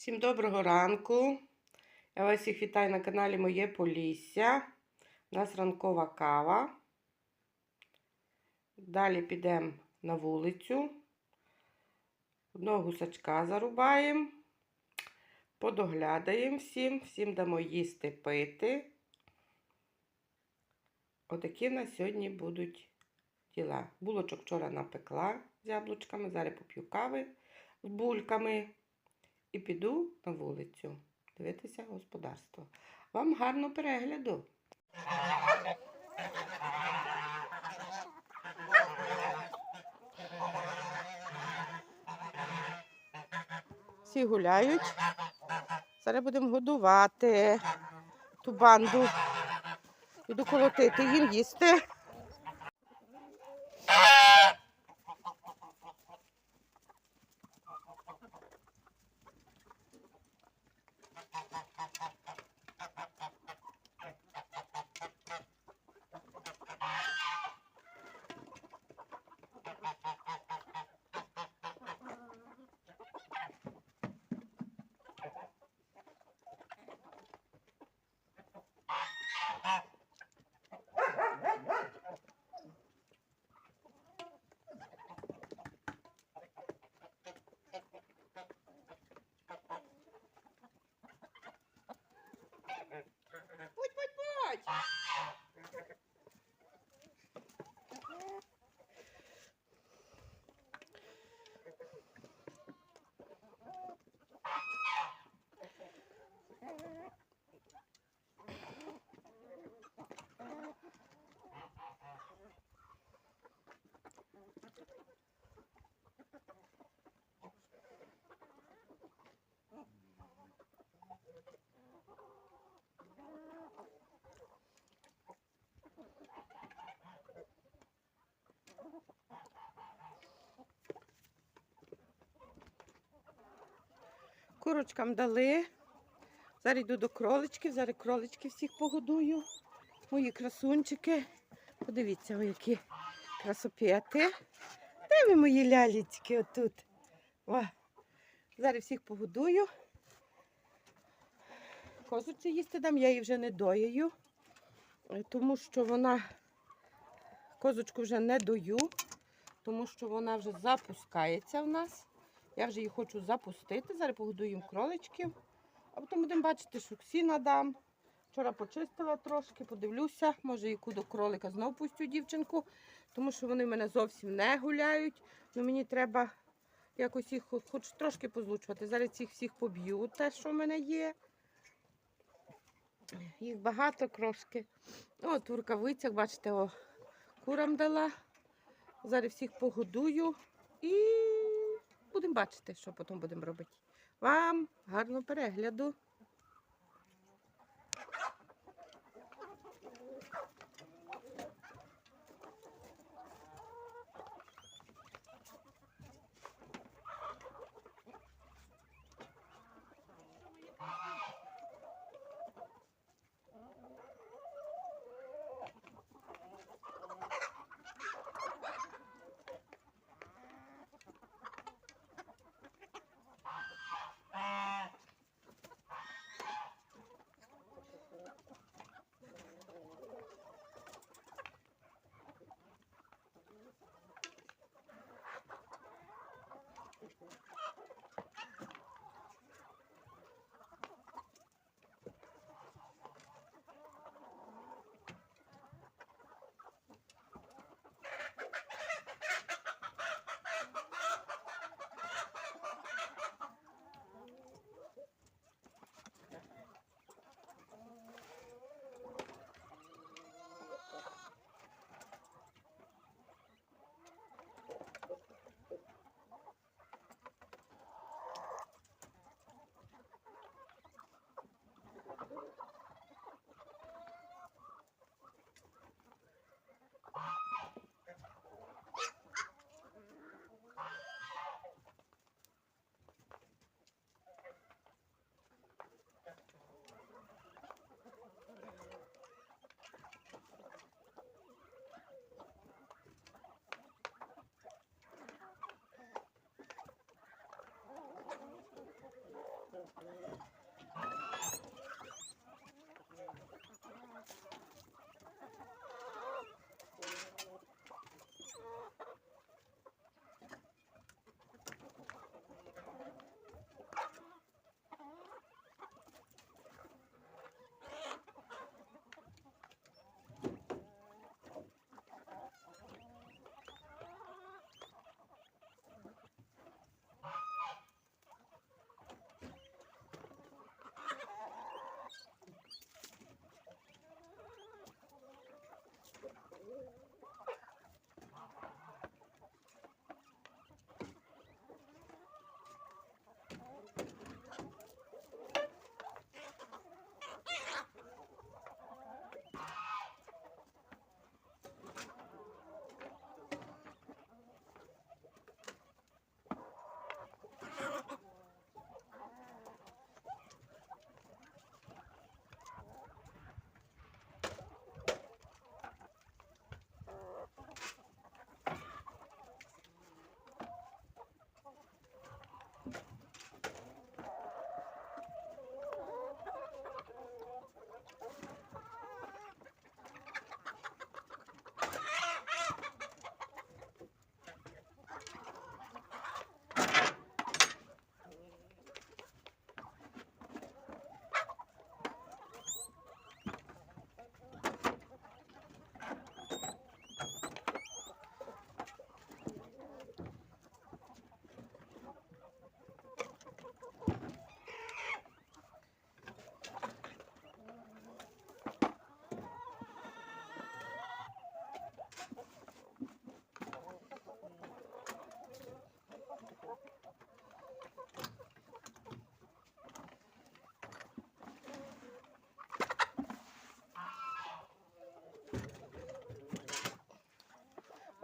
Всім доброго ранку. Я вас всіх вітаю на каналі Моє Полісся. У нас ранкова кава. Далі підемо на вулицю. Одного гусачка зарубаємо. Подоглядаємо всім, всім дамо їсти пити. Отакі в нас сьогодні будуть діла. Булочок вчора напекла з яблучками, зараз поп'ю кави з бульками. І піду на вулицю дивитися господарство. Вам гарного перегляду. Всі гуляють. Зараз будемо годувати ту банду. Іду колотити їм їсти. Курочкам дали. Зараз йду до кроличків, зараз кролички всіх погодую. Мої красунчики. Подивіться, о, які красопети. Де ви мої лялечки отут? О, зараз всіх погодую. Козуці їсти дам, я її вже не доїю, тому що вона козочку вже не дою, тому що вона вже запускається в нас. Я вже її хочу запустити. Зараз погодуємо кроличків. А потім будемо бачити, що сіна дам. Вчора почистила трошки, подивлюся, може яку до кролика знову пустю дівчинку, тому що вони в мене зовсім не гуляють. Ну, мені треба якось їх хоч трошки позлучувати. Зараз їх всіх поб'ю, те, що в мене є. Їх багато трошки. От в рукавицях, бачите, о, курам дала. Зараз всіх погодую і будемо бачити, що потім будемо робити. Вам гарного перегляду.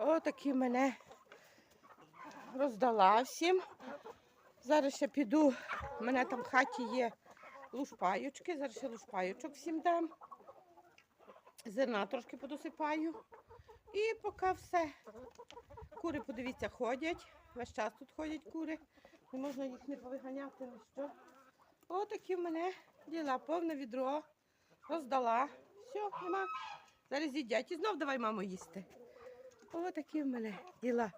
Отакі мене роздала всім. Зараз ще піду. У мене там в хаті є лушпаючки. Зараз ще лушпаючок всім дам. Зерна трошки подосипаю. І поки все. Кури, подивіться, ходять. Весь час тут ходять кури. Не можна їх не повиганяти, що. Отакі в мене діла, повне відро. Роздала. Все, нема. Зараз їдять. І знов давай, мамо, їсти. Отакі в мене діла.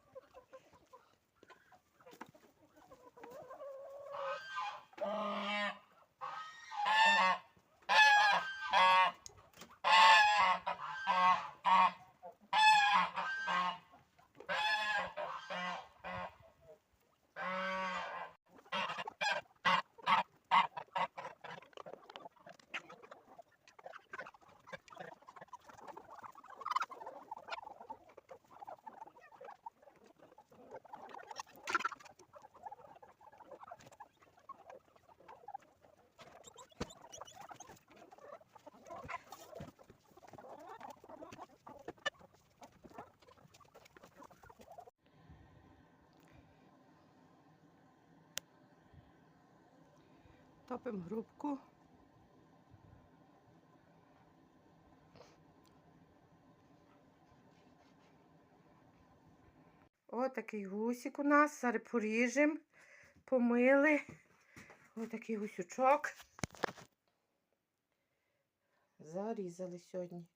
Топимо грубку. Отакий гусик у нас. Зараз поріжемо, помили. Отакий гусючок. Зарізали сьогодні.